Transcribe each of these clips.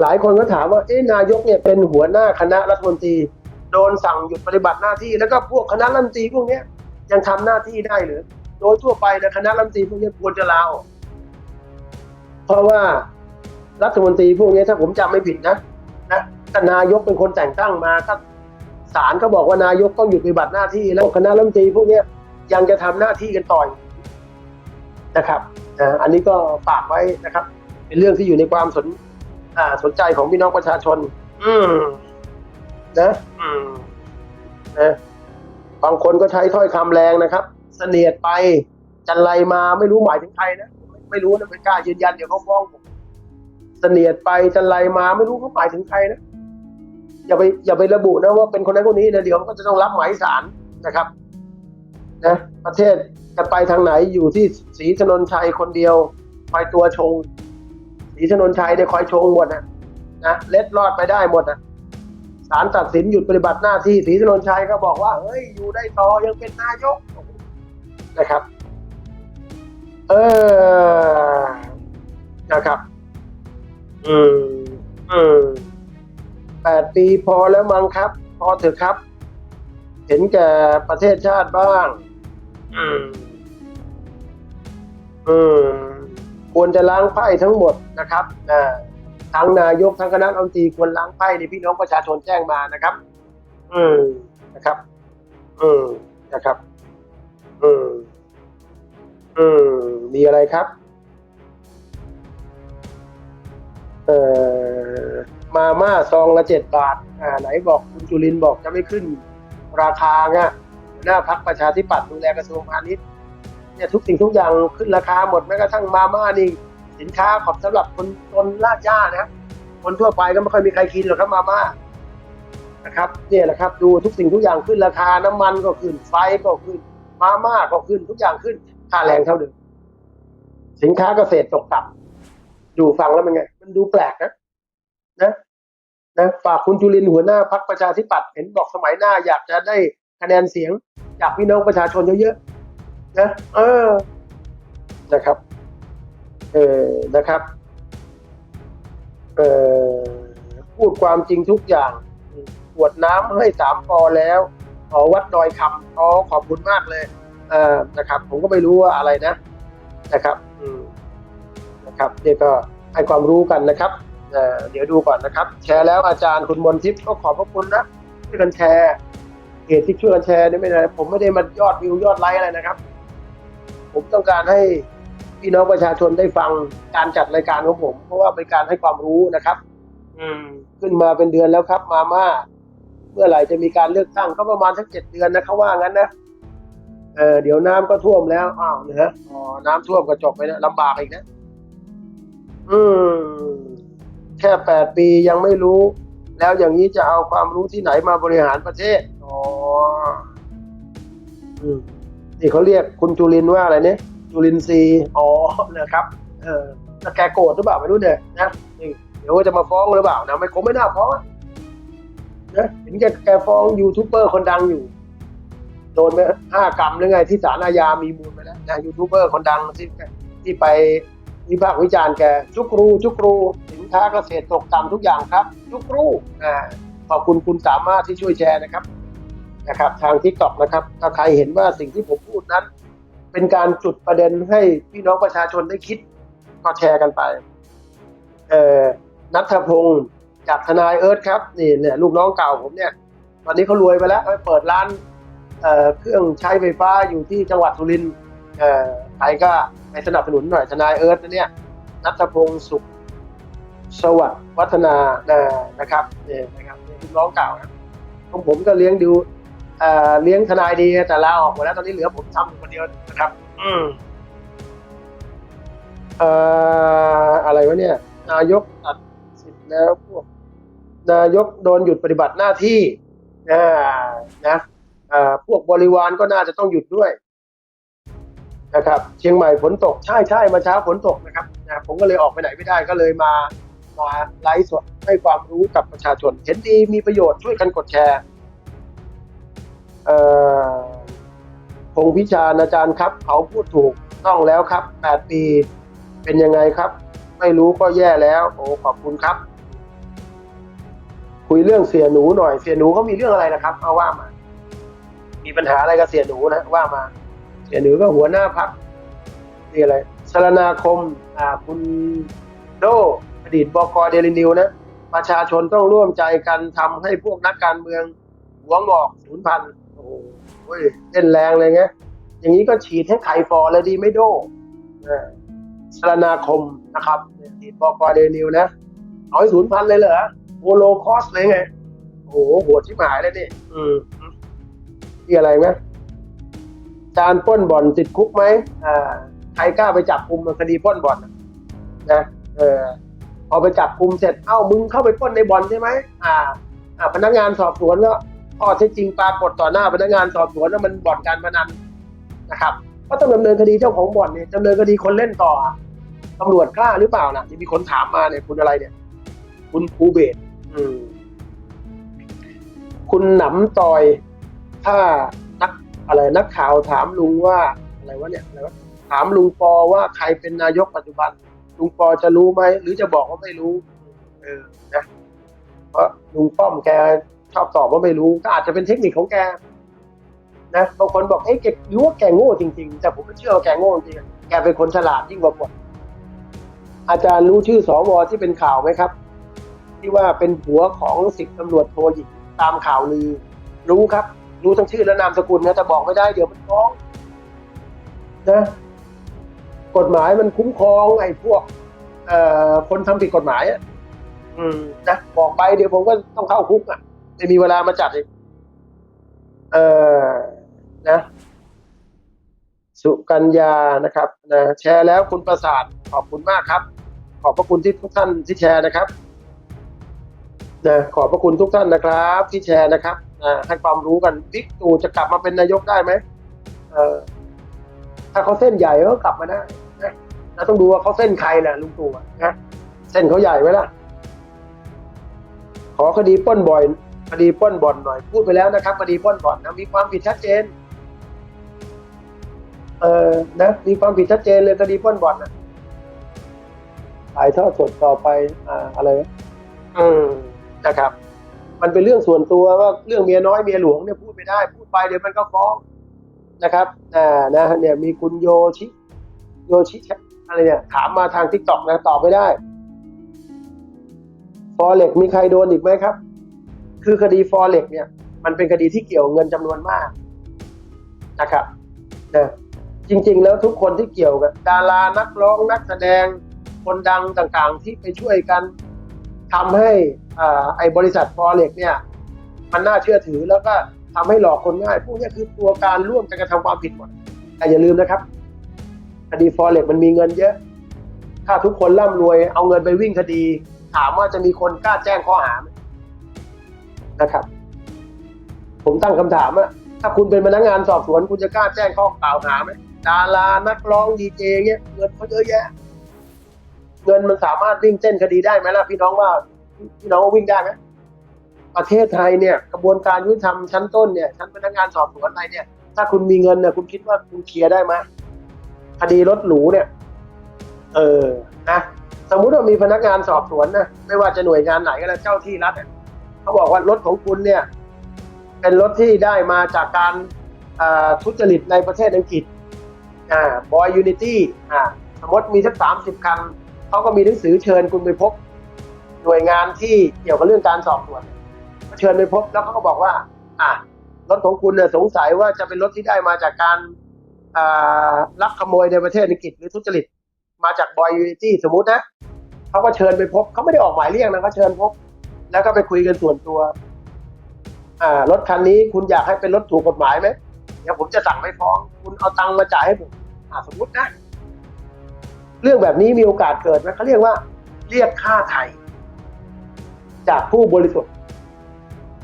หลายคนก็ถามว่าเอ๊ะนายกเนี่ยเป็นหัวหน้าคณะรัฐมนตรี โดนสั่งหยุดปฏิบัติหน้าที่แล้วก็พวกคณะรัฐมนตรีพวกนี้ยังทำหน้าที่ได้หรือ โดยทั่วไปนะคณะรัฐมนตรีพวกนี้ควรจะลาออกเพราะว่ารัฐมนตรีพวกนี้ถ้าผมจำไม่ผิดนะนะถ้านายกเป็นคนแต่งตั้งมาก็ศาลก็บอกว่านายกต้องหยุดปฏิบัติหน้าที่ แล้วคณะรัฐมนตรีพวกนี้ยังจะทำหน้าที่กันต่อยนะครับอันนี้ก็ฝากไว้นะครับ เป็นเรื่องที่อยู่ในความสนอ่าสนใจของพี่น้องประชาชน อืมนะอืมนะบางคนก็ใช้ถ้อยคำแรงนะครับ เสนียดไปจันไรมาไม่รู้หมายถึงใครนะไม่ไม่รู้นะไม่กล้ายืนยันเดี๋ยวเขาฟ้องผมเสนียดไปจันไรมาไม่รู้เขาหมายถึงใครนะอย่าไปอย่าไประบุนะว่าเป็นคนนั้นคนนี้นะเดี๋ยวก็จะต้องรับหมายสารนะครับนะประเทศจะไปทางไหนอยู่ที่ศรีถนนชัยคนเดียวคอยตัวชง ศรีถนนชัยเนี่ยคอยชงหมดนะนะเล็ดรอดไปได้หมดนะศาลตัดสินหยุดปฏิบัติหน้าที่ศรีถนนชัยก็บอกว่าเฮ้ยอยู่ได้ต่อยังเป็นนายกนะครับ เออนะครับอืมอืมแปดปีพอแล้วมั้งครับ พอเถอะครับ เห็นแก่ประเทศชาติบ้าง อืมอืม ควรจะล้างไพ่ทั้งหมดนะครับทั้งนายกทั้งคณะรัฐมนตรีควรล้างไพ่ในพี่น้องประชาชนแจ้งมานะครับ อืมนะครับ อืมนะครับ อืมอืมมีอะไรครับ เอ่อมาม่าซองละเจ็ดบาท อ่า ไหนบอกคุณจุลินบอกจะไม่ขึ้น ราคาไงหัวหน้าพักประชาธิปัตย์ดูแลกระทรวงพาณิชย์ เนี่ยทุกสิ่งทุกอย่างขึ้นราคาหมดแม้กระทั่งมาม่านี่สินค้าของสำหรับคนคนลาดย่านะครับคนทั่วไปก็ไม่ค่อยมีใครกินหรอกครับมาม่านะครับเนี่ยแหละครับ ดูทุกสิ่งทุกอย่างขึ้นราคาน้ำมันก็ขึ้นไฟก็ขึ้น มาม่าก็ขึ้นทุกอย่างขึ้นค่าแรงเท่าเดิมสินค้าเกษตรตกต่ำดูฟังแล้วเป็นไง มันดูแปลกนะนะนะฝากคุณจุลินหัวหน้าพักประชาธิปัตย์เห็นบอกสมัยหน้าอยากจะได้คะแนนเสียง จากพี่น้องประชาชนเยอะๆ นะเออนะครับ เออนะครับเออพูดความจริงทุกอย่างขวดน้ำให้สามปอแล้วขอวัดดอยคำอ๋อขอบคุณมากเลยเออนะครับ ผมก็ไม่รู้ว่าอะไรนะ นะครับ อืมนะครับนี่ก็ให้ความรู้กันนะครับเออเดี๋ยวดูก่อนนะครับ แชร์แล้วอาจารย์คุณมนทิพย์ก็ขอบพระคุณนะช่วยกันแชร์เหตุที่ช่วยกันแชร์นี่ไม่ได้ผมไม่ได้มายอดวิวยอดไลค์อะไรนะครับ ผมต้องการให้พี่น้องประชาชนได้ฟังการจัดรายการของผม เพราะว่าเป็นการให้ความรู้นะครับ อืม ขึ้นมาเป็นเดือนแล้วครับ มาม่าเมื่อไหร่จะมีการเลือกตั้งก็ประมาณสักเจ็ดเดือนนะเขาว่างั้นนะเออเดี๋ยวน้ำก็ท่วมแล้วอ้าวเนี่ยฮะอ๋อน้ำท่วมก็จบไปนะลำบากอีกนะอืม แค่แปดปียังไม่รู้ แล้วอย่างนี้จะเอาความรู้ที่ไหนมาบริหารประเทศอ๋ออืม นี่เขาเรียกคุณจุลินว่าอะไรเนี่ยจุลินทรีย์อ๋อนะครับเออแล้วแกโกรธหรือเปล่าไม่รู้เนี่ยนะนี่เดี๋ยวจะมาฟ้องหรือเปล่านะไม่คงไม่น่าฟ้องนะเห็นแกแกฟ้องยูทูบเบอร์คนดังอยู่โดนไปห้ากรรมหรือไงที่ศาลอาญามีมูลไปแล้วนะยูทูบเบอร์คนดังที่ที่ไปวิพากษ์วิจารณ์แกจุกรูจุกรูสินค้าเกษตรตกต่ำทุกอย่างครับ จุกรูอ่าขอบคุณคุณสามารถที่ช่วยแชร์นะครับ นะครับทางทิกตอกนะครับ ถ้าใครเห็นว่าสิ่งที่ผมพูดนั้น เป็นการจุดประเด็นให้พี่น้องประชาชนได้คิดก็แชร์กันไปเอ่อนัทพงศ์จากทนายเอิร์ธครับนี่เนี่ยลูกน้องเก่าผมเนี่ย ตอนนี้เขารวยไปแล้วเขาเปิดร้านเอ่อเครื่องใช้ไฟฟ้าอยู่ที่จังหวัดสุรินทร์เอ่อใครก็ไปสนับสนุนหน่อยทนายเอิร์ธนะเนี่ยนัทพงศ์สุขสวัสดิ์วัฒนานะครับเนี่ยนะครับลูกน้องเก่านะของผมก็เลี้ยงดู เเลี้ยงทนายดีแต่ลาออกหมดแล้วตอนนี้เหลือผมทำคนเดียวนะครับ อืมเอ่ออะไรวะเนี่ย นายกตัดสิทธิ์แล้วพวก นายกโดนหยุดปฏิบัติหน้าที่อ่านะพวกบริวารก็น่าจะต้องหยุดด้วย นะครับ เชียงใหม่ฝนตกใช่ใช่มาเช้าฝนตกนะครับนะผมก็เลยออกไปไหนไม่ได้ก็เลยมามาไลฟ์สดให้ความรู้กับประชาชน เห็นดีมีประโยชน์ช่วยกันกดแชร์ พงพิชาอาจารย์ครับ เขาพูดถูกต้องแล้วครับแปดปีเป็นยังไงครับ ไม่รู้ก็แย่แล้วโอ้ขอบคุณครับ คุยเรื่องเสียหนูหน่อยเสียหนูเขามีเรื่องอะไรนะครับเอาว่ามา มีปัญหาอะไรกับเสียหนูนะว่ามา เสียหนูก็หัวหน้าพักนี่อะไรสรนาคมอ่าคุณโดอดีตบกเดลินิวนะประชาชนต้องร่วมใจกันทำให้พวกนักการเมือง หัวงอกศูนย์พัน โอ้โหเว้ยเล่นแรงเลยไงอย่างนี้ก็ฉีดให้ไข่ฟอเลยดีไม่โดนะสรนาคมนะครับอดีตบกเดนิวนะเอาให้ศูนย์พันเลยเหรอโฮโลคอสเลยไง โอ้โหโหดชิบหายเลยนี่อืมนี่อะไรไหมการปล้นบ่อนติดคุกไหมอ่าใครกล้าไปจับกลุ่มคดีป้นบ่อนนะนะเออพอไปจับกลุ่มเสร็จเอ้ามึงเข้าไปป้นในบ่อนใช่ไหมอ่า อ่า พนักงานสอบสวนก็ ข้อเท็จจริงปรากฏต่อหน้าพนักงานสอบสวนว่ามันบ่อนการพนันนะครับ ก็ต้องดำเนินคดีเจ้าของบ่อนเนี่ยดำเนินคดีคนเล่นต่อตำรวจกล้าหรือเปล่านะที่มีคนถามมาเนี่ยคุณอะไรเนี่ย คุณภูเบศคุณหนำตอย ถ้านักอะไรนักข่าวถามลุงว่าอะไรวะเนี่ยอะไรวะถามลุงปอว่าใครเป็นนายกปัจจุบัน ลุงปอจะรู้ไหมหรือจะบอกว่าไม่รู้ เออนะเพราะลุงป้อมแก ชอบตอบว่าไม่รู้ก็อาจจะเป็นเทคนิคของแกนะบางคนบอกเอ้ยแกรู้ว่าแกโง่จริง ๆ แต่ผมไม่เชื่อว่าแกโง่จริงแกเป็นคนฉลาดยิ่งกว่าผมอาจารย์รู้ชื่อสวที่เป็นข่าวไหมครับ ที่ว่าเป็นผัวของสิบตำรวจโทหญิงตามข่าวลือ รู้ครับ รู้ทั้งชื่อและนามสกุลนะแต่บอกไม่ได้เดี๋ยวมันฟ้องนะกฎหมายมันคุ้มครองไอ้พวกเอ่อคนทำผิดกฎหมายอะ อืมนะบอกไปเดี๋ยวผมก็ต้องเข้าคุกอะ ไม่มีเวลามาจัดอีกเออนะ สุกัญญานะครับนะแชร์แล้วคุณประสาทขอบคุณมากครับ ขอบพระคุณที่ทุกท่านที่แชร์นะครับนะขอบพระคุณทุกท่านนะครับ ที่แชร์นะครับนะให้ความรู้กันบิ๊กตู่จะกลับมาเป็นนายกได้ไหมเออถ้าเขาเส้นใหญ่ก็กลับมาได้นะเราต้องดูว่าเขาเส้นใครแหละลุงตู่นะเส้นเขาใหญ่ไหมล่ะขอคดีป้นบ่อย คดีป้นบ่อนหน่อยพูดไปแล้วนะครับคดีป้นบ่อนนะมีความผิดชัดเจน เออนะมีความผิดชัดเจนเลยคดีป้นบ่อนนะถ่ายทอดสดต่อไปอ่าอะไรวะอืมนะครับ มันเป็นเรื่องส่วนตัวว่าเรื่องเมียน้อยเมียหลวงเนี่ยพูดไม่ได้ พูดไปเดี๋ยวมันก็ฟ้องนะครับอ่านะเนี่ยมีคุณโยชิ โยชิอะไรเนี่ย ถามมาทางทิกตอกนะตอบไม่ได้ฟอเร็กมีใครโดนอีกไหมครับ คือคดีฟอเร็กเนี่ยมันเป็นคดีที่เกี่ยวเงินจำนวนมากนะครับนะจริง ๆ แล้วทุกคนที่เกี่ยวกับดารานักร้องนักแสดงคนดังต่างๆ ที่ไปช่วยกันทำให้อ่าไอ้บริษัทฟอเร็กเนี่ยมันน่าเชื่อถือแล้วก็ทำให้หลอกคนง่าย พวกนี้คือตัวการร่วมกันกระทำความผิดหมดแต่อย่าลืมนะครับคดีฟอเร็กมันมีเงินเยอะ ถ้าทุกคนร่ำรวยเอาเงินไปวิ่งคดี ถามว่าจะมีคนกล้าแจ้งข้อหาไหม นะครับ ผมตั้งคำถามว่าถ้าคุณเป็นพนักงานสอบสวนคุณจะกล้าแจ้งข้อกล่าวหาไหมดารานักร้องดีเจเงี้ยเงินเขาเยอะแยะ เงินมันสามารถวิ่งเส้นคดีได้ไหมล่ะพี่น้องว่า พี่น้องว่าวิ่งได้ไหมประเทศไทยเนี่ย กระบวนการยุติธรรมชั้นต้นเนี่ยชั้นพนักงานสอบสวนอะไรเนี่ย ถ้าคุณมีเงินเนี่ยคุณคิดว่าคุณเคลียร์ได้ไหมคดีรถหรูเนี่ย เออนะสมมุติว่ามีพนักงานสอบสวนนะไม่ว่าจะหน่วยงานไหนก็แล้วเจ้าที่รัฐเนี่ย เขาบอกว่ารถของคุณเนี่ย เป็นรถที่ได้มาจากการทุจริตในประเทศอังกฤษอ่าบอยยูนิตี้อ่าสมมติมีสักสามสิบคันเขาก็มีหนังสือเชิญคุณไปพบหน่วยงานที่เกี่ยวกับเรื่องการสอบสวนเชิญไปพบแล้วเขาก็บอกว่า อ่ารถของคุณเนี่ยสงสัยว่าจะเป็นรถที่ได้มาจากการลักขโมยในประเทศอังกฤษหรือทุจริต มาจากบอยยูนิตี้สมมตินะเขาก็เชิญไปพบเขาไม่ได้ออกหมายเรียกนะเขาเชิญพบ แล้วก็ไปคุยกันส่วนตัว อ่ารถคันนี้คุณอยากให้เป็นรถถูกกฎหมายไหมเดี๋ยวผมจะสั่งไม่ฟ้อง คุณเอาตังค์มาจ่ายให้ผมอ่าสมมตินะ เรื่องแบบนี้มีโอกาสเกิดไหมเขาเรียกว่า เรียกค่าไถ่จากผู้บริสุทธิ์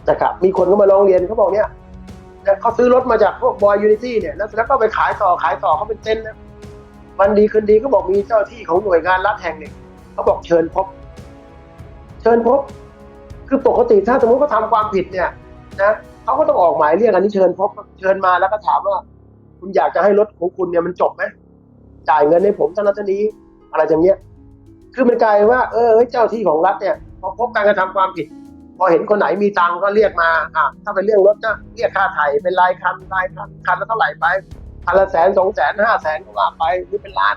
นะครับมีคนก็มาร้องเรียนเขาบอกเนี่ยเขาซื้อรถมาจากพวกบอยยูนิตี้เนี่ยแล้วแล้วก็ไปขายต่อขายต่อเขาเป็นเต็นนะวันดีคืนดีก็บอกมีเจ้าที่ของหน่วยงานรัฐแห่งหนึ่งเขาบอกเชิญพบ เชิญพบ คือปกติถ้าสมมติเขาทำความผิดเนี่ยนะเขาก็ต้องออกหมายเรียกอันนี้เชิญพบเชิญมาแล้วก็ถามว่า คุณอยากจะให้รถของคุณเนี่ยมันจบไหมจ่ายเงินให้ผมเท่านั้นเท่านี้อะไรอย่างเงี้ยคือมันกลายว่าเออเจ้าที่ของรัฐเนี่ยพอพบการกระทำความผิด พอเห็นคนไหนมีตังก็เรียกมาอะถ้าเป็นเรื่องรถก็เรียกค่าไถ่เป็นรายคันรายคันคันละเท่าไหร่ไปคันละแสนสองแสนห้าแสนก็ว่าไปหรือเป็นล้าน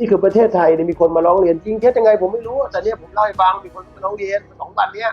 นี่คือประเทศไทยเนี่ยมีคนมาร้องเรียนจริงเท็จยังไงผมไม่รู้แต่เนี่ยผมเล่าให้ฟังมีคนมาร้องเรียนสองวันเนี้ย